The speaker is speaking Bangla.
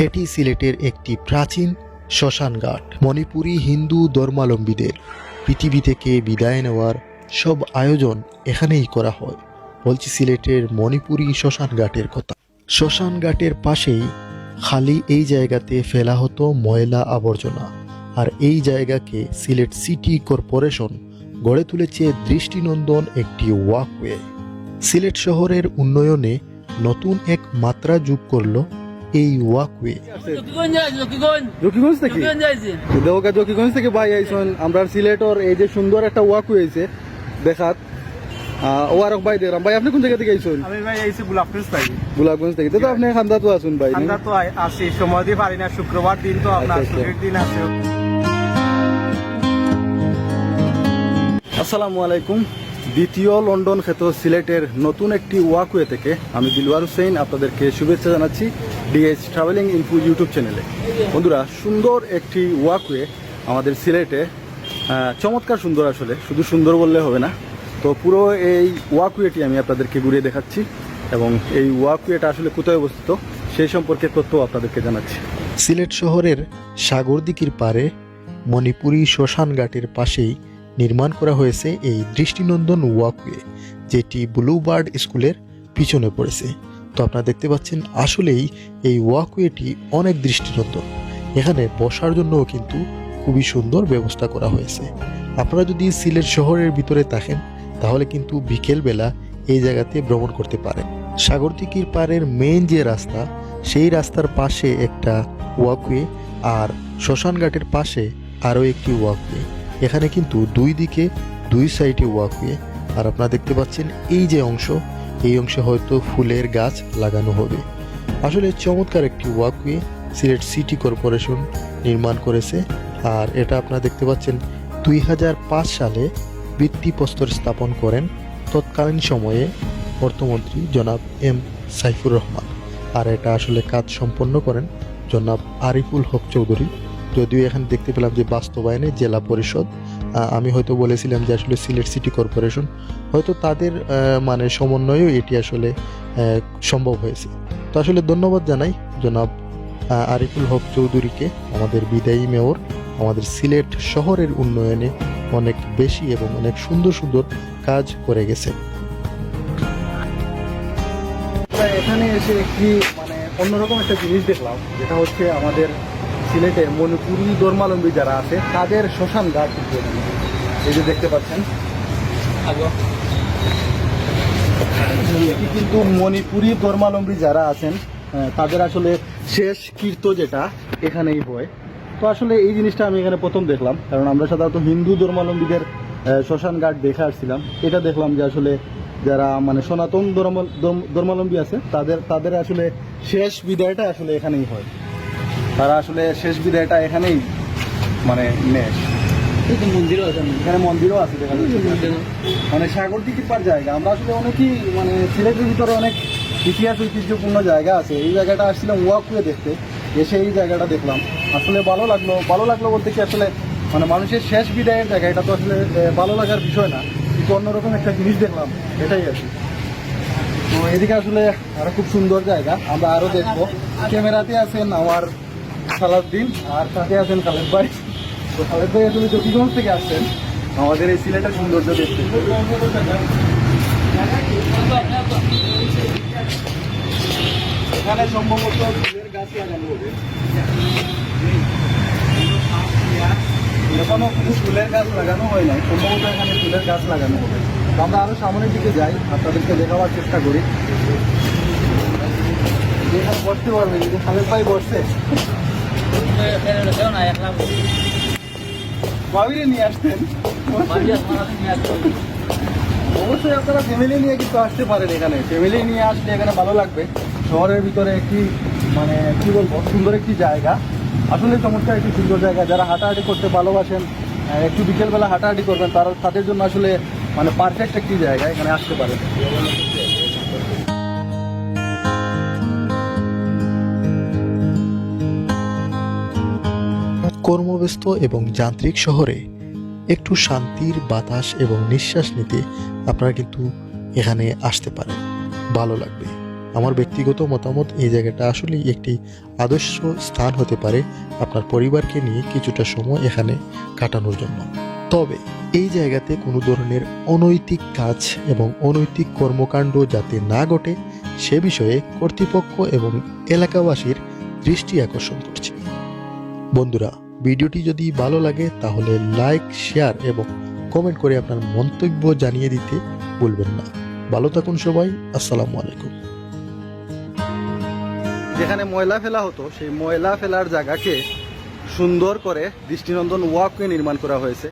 এটি সিলেটের একটি প্রাচীন শ্মশান ঘাট মণিপুরী হিন্দু ধর্মাবলম্বীদের পৃথিবী থেকে বিদায় নেওয়ার সব আয়োজন এখানেই করা হয়। বলছি সিলেটের মণিপুরী শ্মশান ঘাটের কথা। শ্মশান ঘাটের পাশেই খালি এই জায়গাতে ফেলা হতো ময়লা আবর্জনা। আর এই জায়গাকে সিলেট সিটি কর্পোরেশন গড়ে তুলেছে দৃষ্টিনন্দন একটি ওয়াকওয়ে। সিলেট শহরের উন্নয়নে নতুন এক মাত্রা যোগ করল এই ওয়াকওয়ে জকিগঞ্জ জকিগঞ্জ থেকে? জকিগঞ্জ জকিগঞ্জ থেকে ভাই আইসন। আমরা সিলেটর এই যে সুন্দর একটা ওয়াক হয়েছে দেখাত। আহ, ওয়ারক ভাই দেখলাম। ভাই আপনি কোন জায়গা থেকে আইসন? আমি ভাই এইছি গোলাপগঞ্জ থাকি। গোলাপগঞ্জ থেকে। তো আপনি খান্দা তো আসুন ভাই আমরা তো আই- আসি সময় দিয়ে পারি না। শুক্রবার দিন তো আপনার আচ্ছা, আচ্ছা। ছুটির দিন আছে। আসসালামু আলাইকুম। দ্বিতীয় লন্ডন খ্যাত সিলেটের নতুন একটি ওয়াকওয়ে থেকে আমি দিলওয়ার হুসেইন আপনাদেরকে শুভেচ্ছা জানাচ্ছি ডিএইচ ট্রাভেলিং ইনফু ইউটিউব চ্যানেলে। বন্ধুরা, সুন্দর একটি ওয়াকওয়ে আমাদের সিলেটে চমৎকার সুন্দর আসলে, শুধু সুন্দর বললে হবে না। তো পুরো এই ওয়াকওয়েটি আমি আপনাদেরকে ঘুরিয়ে দেখাচ্ছি এবং এই ওয়াকওয়েটা আসলে কোথায় অবস্থিত সেই সম্পর্কে তথ্য আপনাদেরকে জানাচ্ছি। সিলেট শহরের সাগরদিঘির পারে মণিপুরী শ্মশান ঘাটের পাশেই নির্মাণ করা হয়েছে এই দৃষ্টিনন্দন ওয়াকওয়ে, যেটি ব্লুবার্ড স্কুলের পিছনে পড়েছে। তো আপনারা দেখতে পাচ্ছেন, আসলেই এই ওয়াকওয়েটি অনেক দৃষ্টিনন্দন। এখানে বসার জন্যও কিন্তু খুবই সুন্দর ব্যবস্থা করা হয়েছে। আপনারা যদি সিলেট শহরের ভিতরে থাকেন, তাহলে কিন্তু বিকেলবেলা এই জায়গাতে ভ্রমণ করতে পারেন। সাগরদিঘির পাড়ের মেইন যে রাস্তা, সেই রাস্তার পাশে একটা ওয়াকওয়ে আর শ্মশান ঘাটের পাশে আরও একটি ওয়াকওয়ে। এখানে কিন্তু দুই দিকে দুই সাইডে ওয়াকওয়ে আর আপনারা দেখতে পাচ্ছেন এই যে অংশ, এই অংশে হয়তো ফুলের গাছ লাগানো হবে। আসলে চমৎকার একটি ওয়াকওয়ে সিলেট সিটি কর্পোরেশন নির্মাণ করেছে, আর এটা আপনারা দেখতে পাচ্ছেন দুই হাজার পাঁচ সালে ভিত্তিপ্রস্তর স্থাপন করেন তৎকালীন সময়ে অর্থমন্ত্রী জনাব এম সাইফুর রহমান। আর এটা আসলে কাজ সম্পন্ন করেন জনাব আরিফুল হক চৌধুরী। যদিও এখানে দেখতে পেলাম যে বাস্তবায়নে জেলা পরিষদ আমি হয়তো বলেছিলাম যে আসলে সিলেট সিটি কর্পোরেশন, হয়তো তাদের মানে সমন্বয়েও এটি আসলে সম্ভব হয়েছে। তো আসলে ধন্যবাদ জানাই জনাব আরিফুল হক চৌধুরীকে, আমাদের বিদায়ী মেয়র, আমাদের সিলেট শহরের উন্নয়নে অনেক বেশি এবং অনেক সুন্দর সুন্দর কাজ করে গেছে এখানে এসে একটি মানে অন্যরকম একটা জিনিস দেখলাম, যেটা হচ্ছে আমাদের সিলেটে মণিপুরি ধর্মাবলম্বী যারা আছে তাদের শ্মশান ঘাট এই যে দেখতে পাচ্ছেন। এটি কিন্তু মণিপুরি ধর্মাবলম্বী যারা আছেন তাদের আসলে শেষ কীর্ত যেটা এখানেই হয়। তো আসলে এই জিনিসটা আমি এখানে প্রথম দেখলাম কারণ আমরা সাধারণত হিন্দু ধর্মাবলম্বীদের আহ, শ্মশান ঘাট দেখে আসছিলাম। এটা দেখলাম যে আসলে যারা মানে সনাতন ধর্ম ধর্ম- ধর্মাবলম্বী আছে তাদের তাদের আসলে শেষ বিদায়টা আসলে এখানেই হয়। তারা আসলে শেষ বিদায়টা এখানেই মানে নেয় মন্দিরও আছে এখানে মন্দিরও আছে মানে সাগর পার জায়গা। আমরা আসলে অনেকই মানে সিলেটের ভিতরে অনেক ইতিহাস ঐতিহ্যপূর্ণ জায়গা আছে। এই জায়গাটা আসছিলাম দেখতে। এসে এই জায়গাটা দেখলাম। আসলে ভালো লাগল। ভালো লাগল বলতে কি আসলে মানে মানুষের শেষ বিদায়ের জায়গা। এটা তো আসলে ভালো লাগার বিষয় না। কিন্তু অন্যরকম একটা জিনিস দেখলাম। এটাই আর কি। তো এদিকে আসলে আরও খুব সুন্দর জায়গা। আমরা আরও দেখব। ক্যামেরাতে আছেন আমার সালাউদ্দিন আর সাথে আছেন খালেদ ভাই। তো খালেদ ভাই, আসলে জকিগঞ্জ থেকে আসছেন। আমাদের এই সিলেটের সৌন্দর্য দেখতে। এখানে সম্ভবত ফুলের গাছ লাগানো হবে। এখনও কোনো ফুলের গাছ লাগানো হয় সম্ভবত এখানে ফুলের গাছ লাগানো তো আমরা আরও সামনের দিকে যাই আপনাদেরকে দেখাবার চেষ্টা করি। বসতে পারবে যদি খালেদ ভাই একলা অবশ্যই আপনারা ফ্যামিলি নিয়ে কিন্তু আসতে পারেন এখানে। ফ্যামিলি নিয়ে আসলে এখানে ভালো লাগবে। শহরের ভিতরে একটি মানে কি বলব, সুন্দর একটি জায়গা। আসলে চমৎকার একটি সুন্দর জায়গা। যারা হাঁটাহাঁটি করতে ভালোবাসেন একটু বিকেলবেলা হাঁটাহাঁটি করবেন, তারা, তাদের জন্য আসলে মানে পারফেক্ট একটি জায়গা এখানে আসতে পারেন কর্মব্যস্ত এবং যান্ত্রিক শহরে একটু শান্তির বাতাস এবং নিঃশ্বাস নিতে আপনারা কিন্তু এখানে আসতে পারেন। ভালো লাগবে। আমার ব্যক্তিগত মতামত, এই জায়গাটা আসলেই একটি আদর্শ স্থান হতে পারে আপনার পরিবারকে নিয়ে কিছুটা সময় এখানে কাটানোর জন্য। তবে এই জায়গাতে কোনো ধরনের অনৈতিক কাজ এবং অনৈতিক কর্মকাণ্ড যাতে না ঘটে, সে বিষয়ে কর্তৃপক্ষ এবং এলাকাবাসীর দৃষ্টি আকর্ষণ করছে। বন্ধুরা ভিডিওটি যদি ভালো লাগে, তাহলে লাইক, শেয়ার এবং কমেন্ট করে আপনার মন্তব্য জানিয়ে দিতে ভুলবেন না। ভালো থাকুন সবাই, আসসালামু আলাইকুম। যেখানে ময়লা ফেলা হতো, সেই ময়লা ফেলার জায়গাকে সুন্দর করে দৃষ্টিনন্দন ওয়াকওয়ে নির্মাণ করা হয়েছে।